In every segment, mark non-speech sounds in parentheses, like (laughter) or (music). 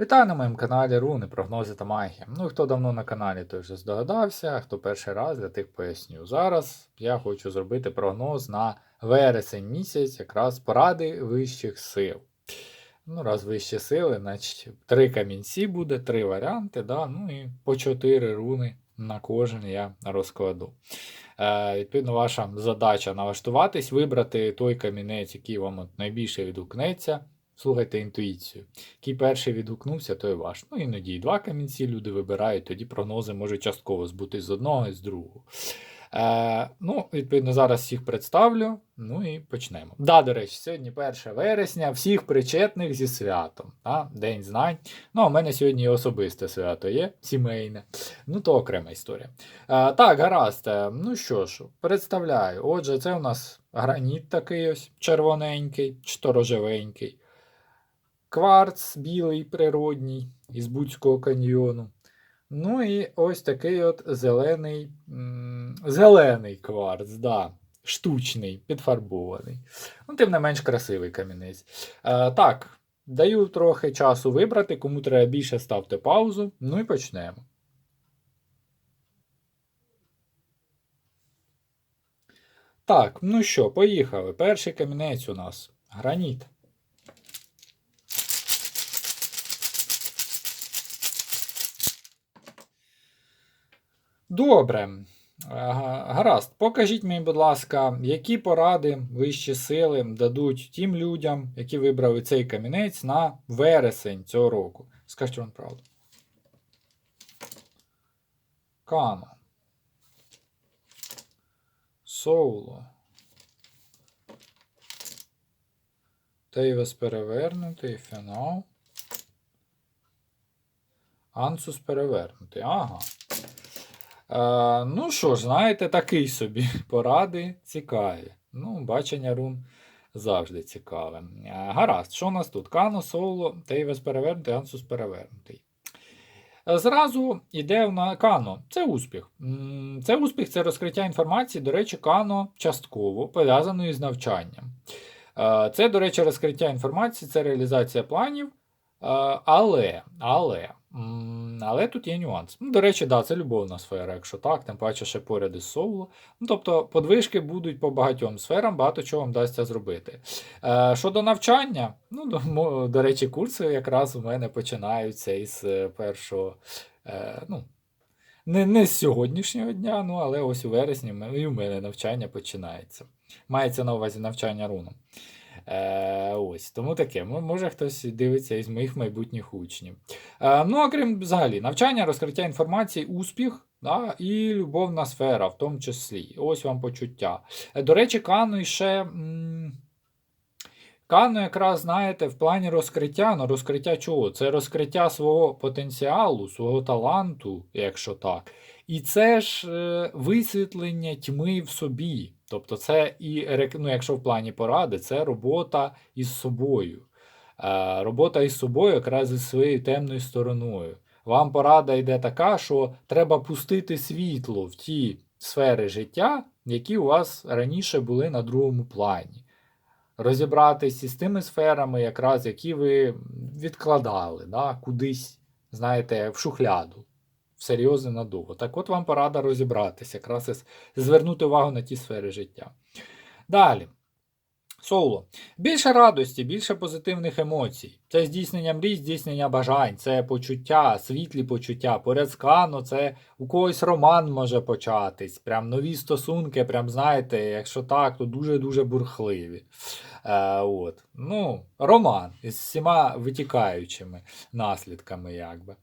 Вітаю на моєму каналі Руни, прогнози та магія. Ну, хто давно на каналі, той вже здогадався, хто перший раз для тих поясню. Зараз я хочу зробити прогноз на вересень місяць, якраз поради вищих сил. Ну, раз вищі сили, значить три камінці буде, три варіанти, да? ну і по чотири руни на кожен я розкладу. Е, відповідно, ваша задача налаштуватись, вибрати той камінець, який вам от найбільше відгукнеться. Слухайте інтуїцію. Який перший відгукнувся, той ваш. Ну, іноді і два камінці люди вибирають, тоді прогнози можуть частково збути з одного і з другого. Е, ну, відповідно, зараз їх представлю. Ну і почнемо. Да, до речі, сьогодні 1 вересня, всіх причетних зі святом. А, День знань. Ну, а в мене сьогодні особисте свято є, сімейне. Ну, то окрема історія. Е, так, гаразд. Е, Ну що ж, представляю. Отже, це у нас граніт такий ось червоненький, чи то рожевенький. Кварц білий природній із Буцького каньйону. Ну і ось такий от зелений зелений кварц, да, штучний, підфарбований. Ну, тим не менш красивий камінець. Е, так, даю трохи часу вибрати, кому треба більше, ставте паузу. Ну і почнемо. Так, ну що, поїхали. Перший камінець у нас граніт. Добре. Гаразд, покажіть мені, будь ласка, які поради вищі сили дадуть тим людям, які вибрали цей камінець на вересень цього року. Скажіть вам правду. Кано. Соуло. Тейвес перевернутий, фінал. Ансус перевернутий. Ага. Е, ну що ж, знаєте, такий собі (laughs) поради цікаві. Ну, бачення рун завжди цікаве. Е, гаразд, що у нас тут? Кано, соло, Тейвес перевернутий, Ансус перевернутий. Е, Зразу йде на Кано. Це успіх. Це успіх, це розкриття інформації. До речі, Кано частково пов'язаної з навчанням. Це, до речі, розкриття інформації, це реалізація планів. Але, але, але тут є нюанс. Ну, до речі, да, це любовна сфера, якщо так, тим паче ще поряд із соло. Ну, тобто подвижки будуть по багатьом сферам, багато чого вам вдасться зробити. Е, Щодо навчання, ну, до, до речі, курси якраз у мене починаються із е, першого. Е, ну, не, не з сьогоднішнього дня, ну, але ось у вересні і у мене навчання починається. Мається на увазі навчання рунам. Е, ось, тому таке. Може хтось дивиться із моїх майбутніх учнів. Е, ну, а крім взагалі, навчання, розкриття інформації, успіх да, і любовна сфера, в тому числі. Ось вам почуття. Е, До речі, Кану ще. Кану якраз, знаєте, в плані розкриття, ну розкриття чого? Це розкриття свого потенціалу, свого таланту, якщо так. І це ж е, висвітлення тьми в собі. Тобто, це і ну, якщо в плані поради, це робота із собою. Е, робота із собою якраз із своєю темною стороною. Вам порада йде така, що треба пустити світло в ті сфери життя, які у вас раніше були на другому плані. Розібратися з тими сферами, якраз які ви відкладали да, кудись, знаєте, в шухляду, в серйозне надовго. Так от вам порада розібратися, якраз звернути увагу на ті сфери життя. Далі. Соло. Більше радості, більше позитивних емоцій. Це здійснення мрій, здійснення бажань, це почуття, світлі почуття. Поряд з Кано це у когось роман може початись. Прям нові стосунки, прям знаєте, якщо так, то дуже-дуже бурхливі. Е, от. Ну, роман із всіма витікаючими наслідками, якби.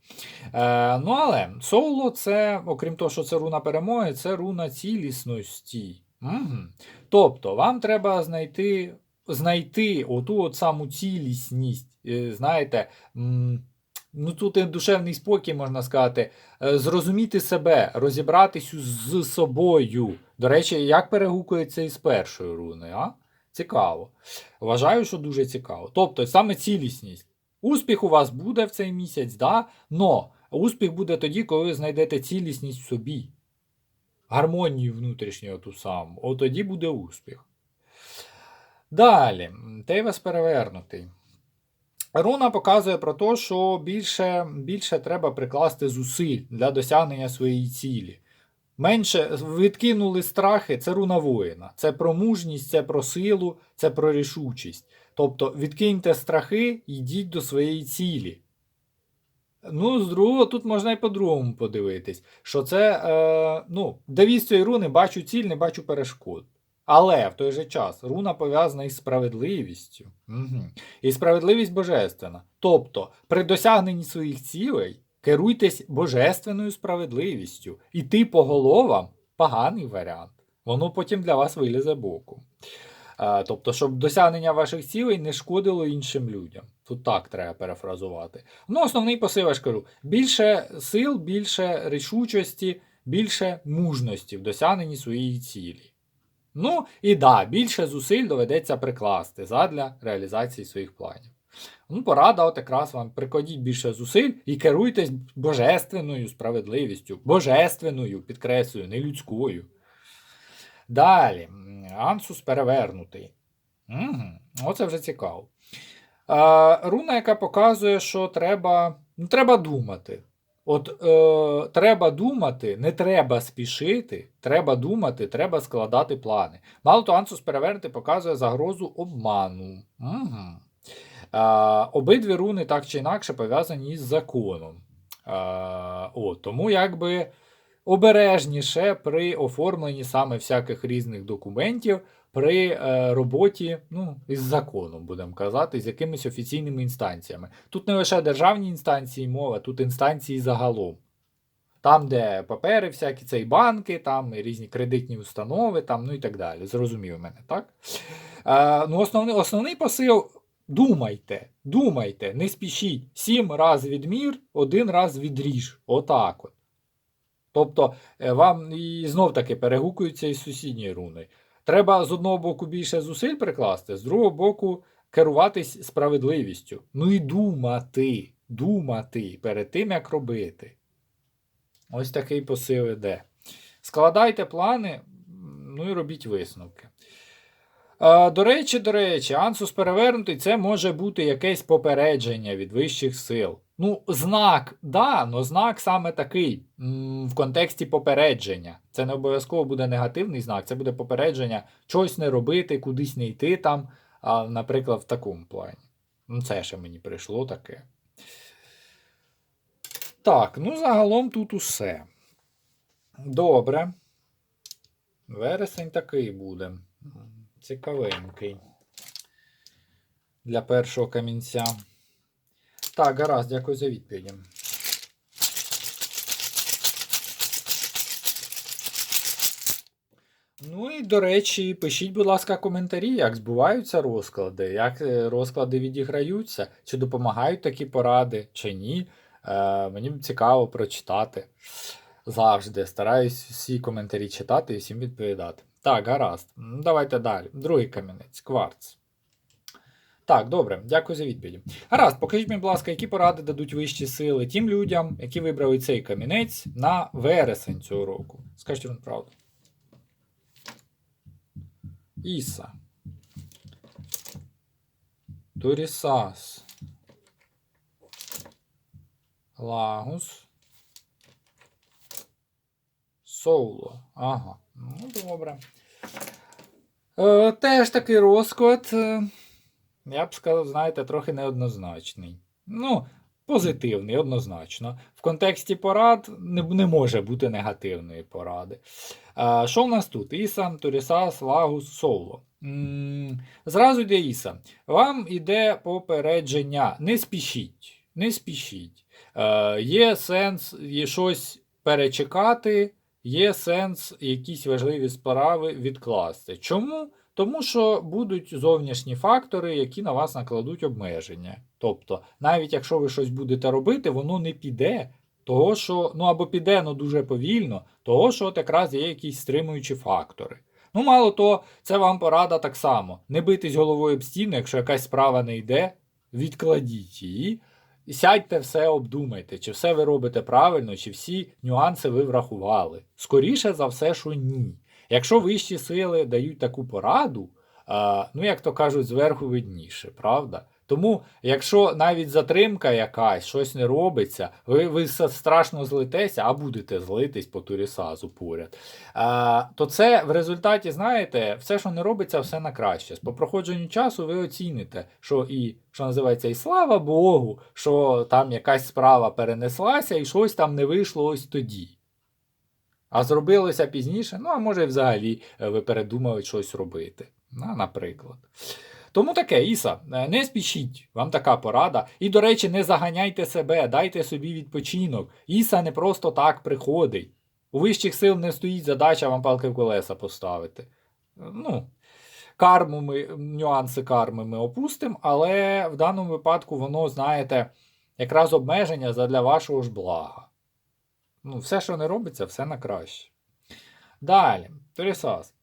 Е, ну, але соло це, окрім того, що це руна перемоги, це руна цілісності. Угу. Тобто, вам треба знайти, знайти оту от саму цілісність. е, Знаєте, ну тут і душевний спокій, можна сказати, е, зрозуміти себе, розібратись з собою. До речі, як перегукується із першою руною, а? Цікаво. Вважаю, що дуже цікаво. Тобто, саме цілісність. Успіх у вас буде в цей місяць, да? но успіх буде тоді, коли ви знайдете цілісність в собі. Гармонію внутрішню ту саму. От тоді буде успіх. Далі. Тейвес перевернутий. Руна показує про те, що більше, більше треба прикласти зусиль для досягнення своєї цілі. Менше відкинули страхи, це руна воїна. Це про мужність, це про силу, це про рішучість. Тобто відкиньте страхи йдіть до своєї цілі. Ну, з другого, тут можна і по-другому подивитись, що це, е, ну, девіз цієї руни бачу ціль, не бачу перешкод. Але в той же час руна пов'язана із справедливістю. Угу. І справедливість божественна. Тобто, при досягненні своїх цілей керуйтесь божественною справедливістю. Іти по головам поганий варіант. Воно потім для вас вилізе боку. Е, тобто, щоб досягнення ваших цілей не шкодило іншим людям. Тут так треба перефразувати. Ну, основний посил, я ж кажу: більше сил, більше рішучості, більше мужності в досягненні своєї цілі. Ну і да, більше зусиль доведеться прикласти задля реалізації своїх планів. Ну, порада, от якраз вам прикладіть більше зусиль і керуйтесь божественною справедливістю, божественною, підкреслюю, не людською. Далі, ансус перевернутий. Угу. Оце вже цікаво. А, руна, яка показує, що треба, ну, треба думати. От е, треба думати, не треба спішити, треба думати, треба складати плани. Мало то ансус перевернути показує загрозу обману. Угу. Е, обидві руни так чи інакше пов'язані із законом. Е, о, тому якби обережніше при оформленні саме всяких різних документів, при е, роботі ну, із законом, будемо казати, з якимись офіційними інстанціями. Тут не лише державні інстанції мова, тут інстанції загалом. Там, де папери, всякі це банки, там і різні кредитні установи, там, ну і так далі. Зрозумів мене, так? Е, ну, Основний основний посил думайте, думайте, не спішіть. Сім раз відмір, один раз відріж. Отак от. Тобто е, вам і знов таки перегукуються із сусідньої руни. Треба з одного боку більше зусиль прикласти, з другого боку керуватись справедливістю. Ну і думати, думати перед тим, як робити. Ось такий посил іде. Складайте плани, ну і робіть висновки. До речі, до речі, ансус перевернутий це може бути якесь попередження від вищих сил. Ну, знак, да, но знак саме такий в контексті попередження. Це не обов'язково буде негативний знак, це буде попередження чогось не робити, кудись не йти там, а, наприклад, в такому плані. Ну, це ще мені прийшло таке. Так, ну загалом тут усе. Добре. Вересень такий буде. Цікавенький. Для першого камінця. Так, гаразд, дякую за відповіді. Ну і, до речі, пишіть, будь ласка, коментарі, як збуваються розклади, як е, розклади відіграються, чи допомагають такі поради, чи ні. Е, Мені цікаво прочитати. Завжди стараюсь всі коментарі читати і всім відповідати. Так, гаразд. Давайте далі. Другий камінець кварц. Так, добре, дякую за відповіді. Гаразд, покажіть мені, будь ласка, які поради дадуть вищі сили тим людям, які вибрали цей камінець на вересень цього року. Скажіть вам правду. Іса. Турісас. Лагус. Соуло. Ага. Ну, добре. Е, Теж такий розклад. е, Я б сказав, знаєте, трохи неоднозначний. Ну, позитивний, однозначно. В контексті порад не, не може бути негативної поради. Е, Що в нас тут? Ісан, Турісас, Лагус, Соло. Зразу йде Іса. Вам іде попередження. Не спішіть. Не спішіть. Е, Є сенс є щось перечекати є сенс якісь важливі справи відкласти. Чому? Тому що будуть зовнішні фактори, які на вас накладуть обмеження. Тобто, навіть якщо ви щось будете робити, воно не піде, того що, ну або піде, ну дуже повільно, того що от якраз є якісь стримуючі фактори. Ну, мало того, це вам порада так само. Не битись головою об стіну, якщо якась справа не йде, відкладіть її. Сядьте все, обдумайте, чи все ви робите правильно, чи всі нюанси ви врахували. Скоріше за все, що ні. Якщо вищі сили дають таку пораду, ну, як то кажуть, зверху видніше, правда? Тому, якщо навіть затримка якась, щось не робиться, ви, ви страшно злитеся, а будете злитись по турісазу поряд. А, то це в результаті, знаєте, все, що не робиться, все на краще. По проходженню часу ви оціните, що і що називається, і слава Богу, що там якась справа перенеслася, і щось там не вийшло ось тоді. А зробилося пізніше, ну а може, взагалі е, ви передумали щось робити. Ну, наприклад. Тому таке, Іса, е, не спішіть, вам така порада. І, до речі, не заганяйте себе, дайте собі відпочинок. Іса не просто так приходить. У вищих сил не стоїть задача вам палки в колеса поставити. Ну, карму ми, нюанси карми ми опустимо, але в даному випадку воно, знаєте, якраз обмеження задля вашого ж блага. Ну, все, що не робиться, все на краще. Далі, Торісас.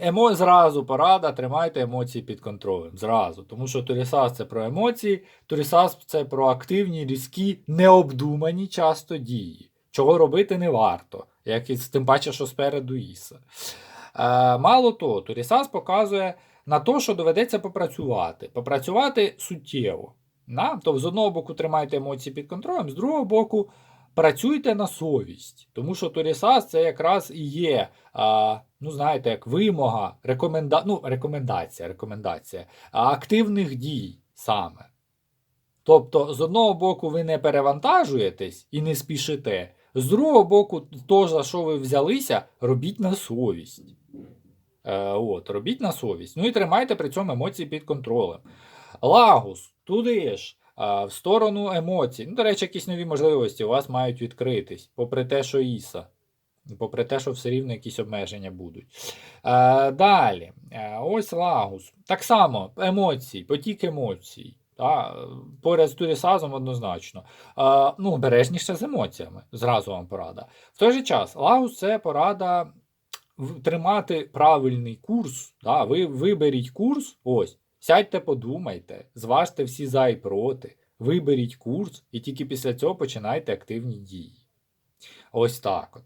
Емо зразу порада, тримайте емоції під контролем. Зразу. Тому що Торісас це про емоції, Торісас це про активні, різкі, необдумані часто дії. Чого робити не варто, як і, тим паче, що спереду Іса. Е, мало того, Торісас показує на те, що доведеться попрацювати. Попрацювати суттєво. На? Тобто, з одного боку, тримайте емоції під контролем, з другого боку, працюйте на совість. Тому що Торісас це якраз і є, а, ну знаєте, як вимога, рекоменда... ну, рекомендація, рекомендація активних дій саме. Тобто, з одного боку, ви не перевантажуєтесь і не спішите, з другого боку, то, за що ви взялися, робіть на совість. Е, от, робіть на совість. Ну і тримайте при цьому емоції під контролем. Лагус, туди ж, а, в сторону емоцій. Ну, до речі, якісь нові можливості у вас мають відкритись, попри те, що Іса. Попри те, що все рівно якісь обмеження будуть. Е, далі, Е, ось Лагус. Так само, емоції, потік емоцій. Та, поряд з турісазом однозначно. Е, ну, обережніше з емоціями. Зразу вам порада. В той же час, Лагус це порада тримати правильний курс. Да? Ви виберіть курс, ось, сядьте, подумайте, зважте всі за і проти, виберіть курс, і тільки після цього починайте активні дії. Ось так от.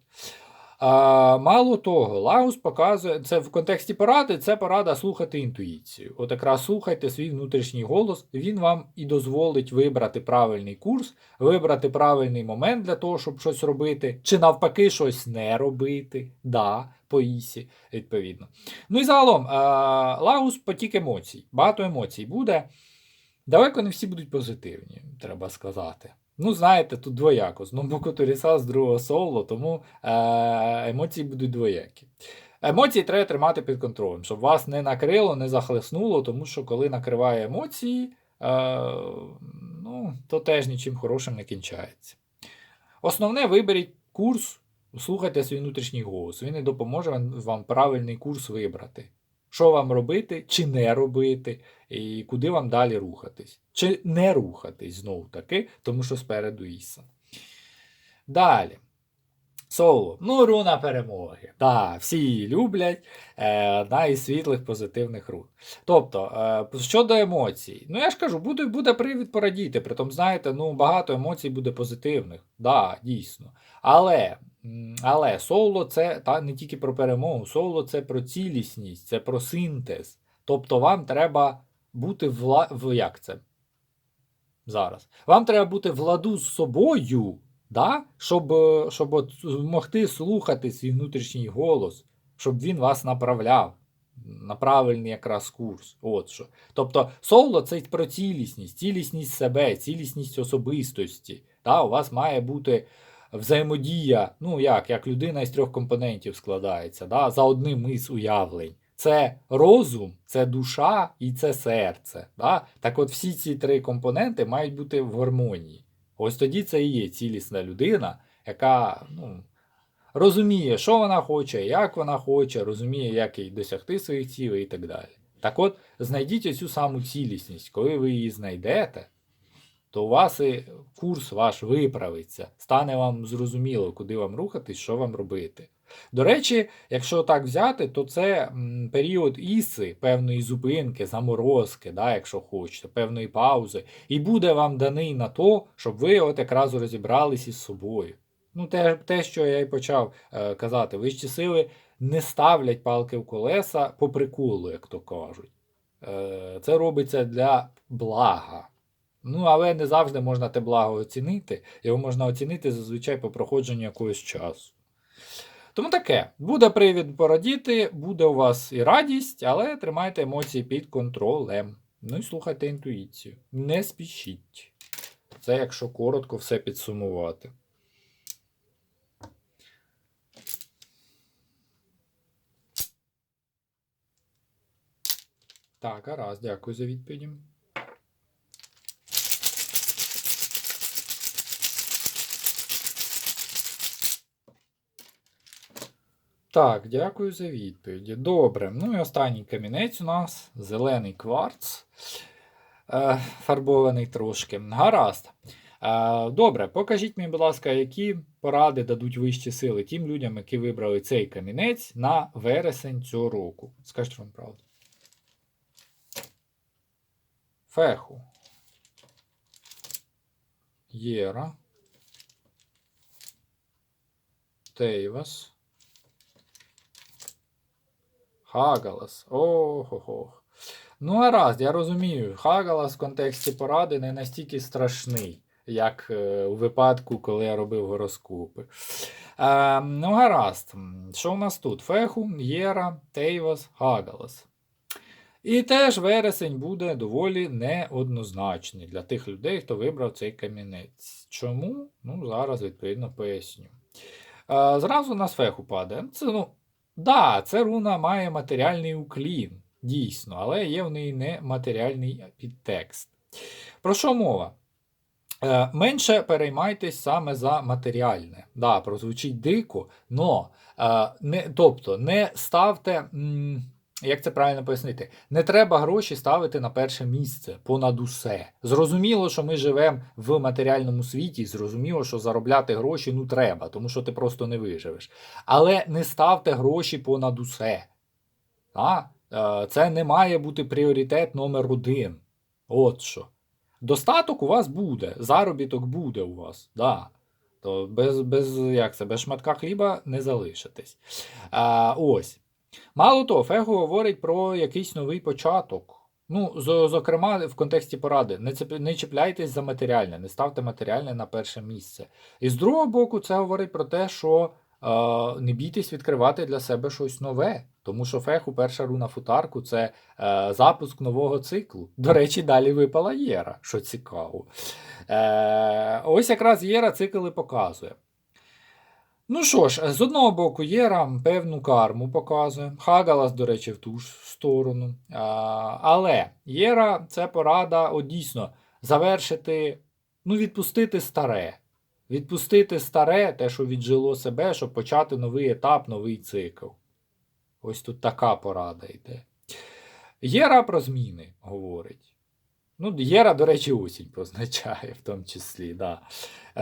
А, мало того, Лагус показує, це в контексті поради, це порада слухати інтуїцію. От якраз слухайте свій внутрішній голос, він вам і дозволить вибрати правильний курс, вибрати правильний момент для того, щоб щось робити, чи навпаки щось не робити. Да, по ісі, відповідно. Ну і загалом, а, Лагус потік емоцій. Багато емоцій буде. Далеко не всі будуть позитивні, треба сказати. Ну, знаєте, тут двояко. З одного боку Торіса, з другого соло, тому е, емоції будуть двоякі. Емоції треба тримати під контролем, щоб вас не накрило, не захлеснуло, тому що коли накриває емоції, е, ну, то теж нічим хорошим не кінчається. Основне, виберіть курс, слухайте свій внутрішній голос. Він і допоможе вам, вам правильний курс вибрати. Що вам робити, чи не робити, і куди вам далі рухатись. Чи не рухатись знову таки, тому що спереду Іса. Далі. Соло. Ну, руна перемоги. Так, всі її люблять. Е, одна із світлих позитивних рун. Тобто, е, щодо емоцій, ну я ж кажу, буде, буде привід порадіти. Притом, знаєте, ну, багато емоцій буде позитивних. Да, дійсно. Але. Але соло це та, не тільки про перемогу, соло це про цілісність, це про синтез. Тобто вам треба бути вла... в як це? Зараз. Вам треба бути в ладу з собою, да? щоб, щоб от могти слухати свій внутрішній голос, щоб він вас направляв на правильний якраз курс. От що. Тобто соло це про цілісність, цілісність себе, цілісність особистості. Да? У вас має бути взаємодія, ну як, як людина із трьох компонентів складається, да? за одним із уявлень. Це розум, це душа і це серце. Да? Так от всі ці три компоненти мають бути в гармонії. Ось тоді це і є цілісна людина, яка ну, розуміє, що вона хоче, як вона хоче, розуміє, як їй досягти своїх цілей і так далі. Так от, знайдіть оцю саму цілісність. Коли ви її знайдете, то у вас і курс ваш виправиться, стане вам зрозуміло, куди вам рухатись, що вам робити. До речі, якщо так взяти, то це період іси, певної зупинки, заморозки, да, якщо хочете, певної паузи, і буде вам даний на то, щоб ви от якраз розібрались із собою. Ну, те, те, що я й почав е, казати, вищі сили не ставлять палки в колеса по приколу, як то кажуть. Е, Це робиться для блага. Ну, але не завжди можна те благо оцінити. Його можна оцінити зазвичай по проходженню якогось часу. Тому таке, буде привід порадіти, буде у вас і радість, але тримайте емоції під контролем. Ну і слухайте інтуїцію. Не спішіть. Це якщо коротко все підсумувати. Так, гаразд, дякую за відповіді. Так, дякую за відповіді. Добре. Ну і останній камінець у нас зелений кварц. Е, фарбований трошки. Гаразд. Е, добре, покажіть мені, будь ласка, які поради дадуть вищі сили тим людям, які вибрали цей камінець на вересень цього року. Скажіть вам правду. Феху. Єра. Тейвас. Хагалас. Ого-го. Ну, гаразд, я розумію, Хагалас в контексті поради не настільки страшний, як е, у випадку, коли я робив гороскопи. Е, ну, гаразд. Що у нас тут? Феху, Єра, Тейвас, Хагалас. І теж вересень буде доволі неоднозначний для тих людей, хто вибрав цей камінець. Чому? Ну, зараз відповідно поясню. Е, зразу на сфеху падає. Це, ну, да, це руна має матеріальний уклін, дійсно, але є в неї нематеріальний підтекст. Про що мова? Е, менше переймайтесь саме за матеріальне. Да, прозвучить дико, но, е, не, тобто не ставте. М як це правильно пояснити? Не треба гроші ставити на перше місце понад усе. Зрозуміло, що ми живемо в матеріальному світі, зрозуміло, що заробляти гроші ну треба, тому що ти просто не виживеш. Але не ставте гроші понад усе. А? Е, Це не має бути пріоритет номер один. От що. Достаток у вас буде, заробіток буде у вас. Да. То без без, як це, без шматка хліба не залишитесь. А, Ось. Мало того, Фего говорить про якийсь новий початок. Ну, зокрема, в контексті поради, не чіпляйтесь за матеріальне, не ставте матеріальне на перше місце. І з другого боку, це говорить про те, що е, не бійтесь відкривати для себе щось нове. Тому що феху, перша руна футарку це е, запуск нового циклу. До речі, далі випала Єра, що цікаво. Е, Ось якраз Єра цикл і показує. Ну що ж, з одного боку, Єра певну карму показує. Хагалас, до речі, в ту ж сторону. А, Але Єра це порада от дійсно завершити, ну, відпустити старе. Відпустити старе, те, що віджило себе, щоб почати новий етап, новий цикл. Ось тут така порада йде. Єра про зміни говорить. Ну, Єра, до речі, осінь позначає, в тому числі. Да.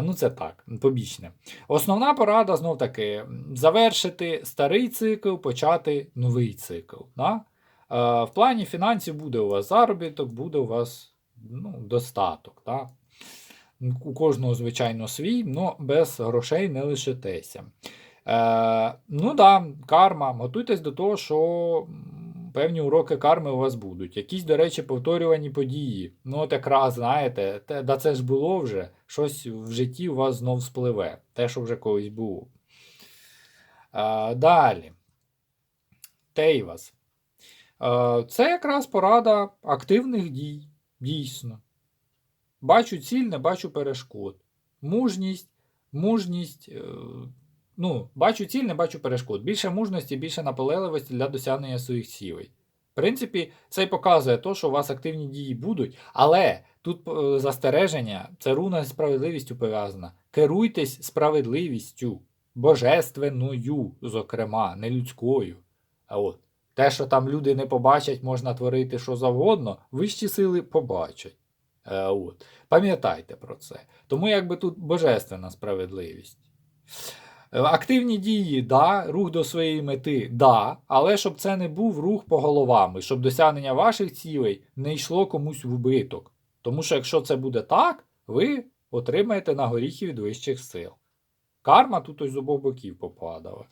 Ну, це так, побічне. Основна порада знов таки завершити старий цикл, почати новий цикл. Да? Е, в плані фінансів буде у вас заробіток, буде у вас ну, достаток. Да? У кожного, звичайно, свій, але без грошей не лишитеся. Е, Ну да, карма. Готуйтесь до того, що певні уроки карми у вас будуть. Якісь, до речі, повторювані події. Ну, от якраз, знаєте, те, да це ж було вже, щось в житті у вас знов спливе. Те, що вже колись було. А, Далі. Тейвас. Це якраз порада активних дій. Дійсно. Бачу ціль, не бачу перешкод. Мужність, мужність. Ну, бачу ціль, не бачу перешкод. Більше мужності, більше наполегливості для досягнення своїх цілей. В принципі, це й показує те, що у вас активні дії будуть, але тут е, застереження, це руна з справедливістю пов'язана. Керуйтесь справедливістю, божественною, зокрема, не людською. А от те, що там люди не побачать, можна творити що завгодно, вищі сили побачать. Е, от. Пам'ятайте про це. Тому якби тут божественна справедливість. Е, активні дії, да, рух до своєї мети, да, але щоб це не був рух по головам, і щоб досягнення ваших цілей не йшло комусь в убиток. Тому що якщо це буде так, ви отримаєте на горіхи від вищих сил. Карма тут ось з обох боків попадала.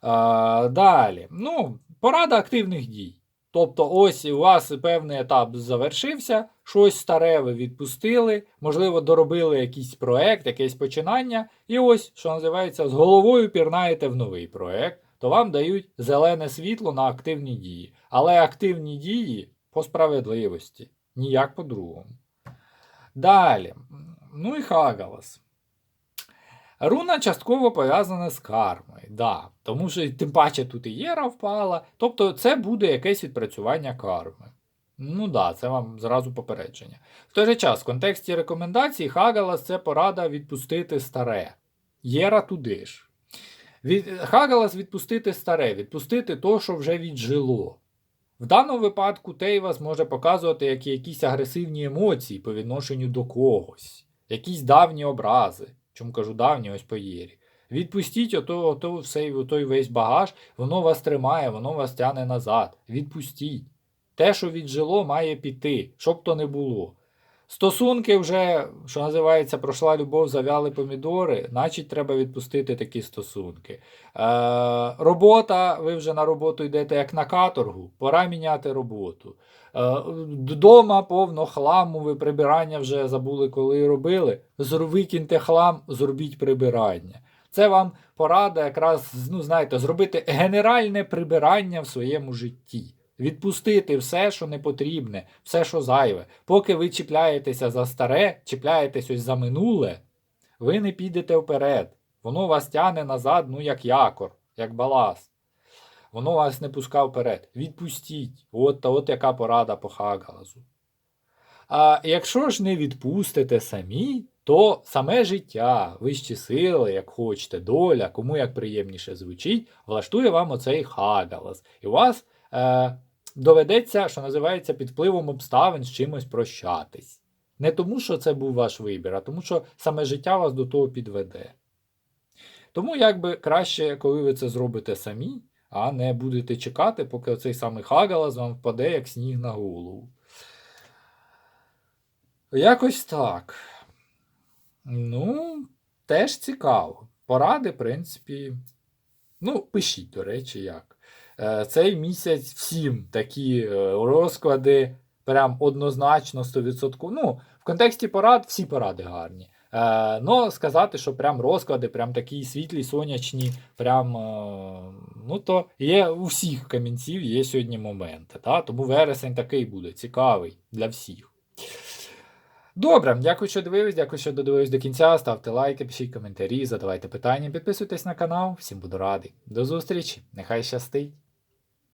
А, Далі. Ну, порада активних дій. Тобто, ось у вас певний етап завершився, щось старе ви відпустили, можливо, доробили якийсь проект, якесь починання, і ось, що називається, з головою пірнаєте в новий проект, то вам дають зелене світло на активні дії. Але активні дії по справедливості, ніяк по-другому. Далі. Ну і Хагалас. Руна частково пов'язана з кармою, да, тому що тим паче тут і Єра впала, тобто це буде якесь відпрацювання карми. Ну да, це вам зразу попередження. В той же час, в контексті рекомендацій, Хагалас це порада відпустити старе. Єра туди ж. Від... Хагалас відпустити старе, відпустити то, що вже віджило. В даному випадку Тейвас може показувати як якісь агресивні емоції по відношенню до когось, якісь давні образи. Чому кажу давні, ось по Єрі. Відпустіть ото, ото все, той весь багаж, воно вас тримає, воно вас тягне назад. Відпустіть. Те, що віджило, має піти, щоб то не було. Стосунки вже, що називається, пройшла любов, завяли помідори, значить треба відпустити такі стосунки. Е, робота, ви вже на роботу йдете як на каторгу, пора міняти роботу. Е, Дома повно хламу, ви прибирання вже забули, коли робили. Викиньте хлам, зробіть прибирання. Це вам порада якраз, ну знаєте, зробити генеральне прибирання в своєму житті. Відпустити все, що не потрібне, все, що зайве. Поки ви чіпляєтеся за старе, чіпляєтесь ось за минуле, ви не підете вперед. Воно вас тягне назад, ну як якор, як баласт. Воно вас не пускав вперед. Відпустіть. От, та от яка порада по Хагалазу. А якщо ж не відпустите самі, то саме життя, вищі сили, як хочете, доля, кому як приємніше звучить, влаштує вам оцей Хагалас. І у вас е, доведеться, що називається, під впливом обставин з чимось прощатись. Не тому, що це був ваш вибір, а тому, що саме життя вас до того підведе. Тому якби краще, коли ви це зробите самі, а не будете чекати, поки оцей самий Хагалас вам впаде, як сніг на голову. Якось так. Ну, теж цікаво. Поради, в принципі. Ну, пишіть, до речі, як. Е, Цей місяць всім такі е, розклади прям однозначно 100%. Ну, в контексті порад всі поради гарні. Е, но сказати, що прям розклади, прям такі світлі, сонячні, прям, е, ну то є у всіх камінців є сьогодні моменти. Та? Тому вересень такий буде цікавий для всіх. Добре, дякую, що дивились, дякую, що додивились до кінця. Ставте лайки, пишіть коментарі, задавайте питання, підписуйтесь на канал. Всім буду радий. До зустрічі, нехай щастить!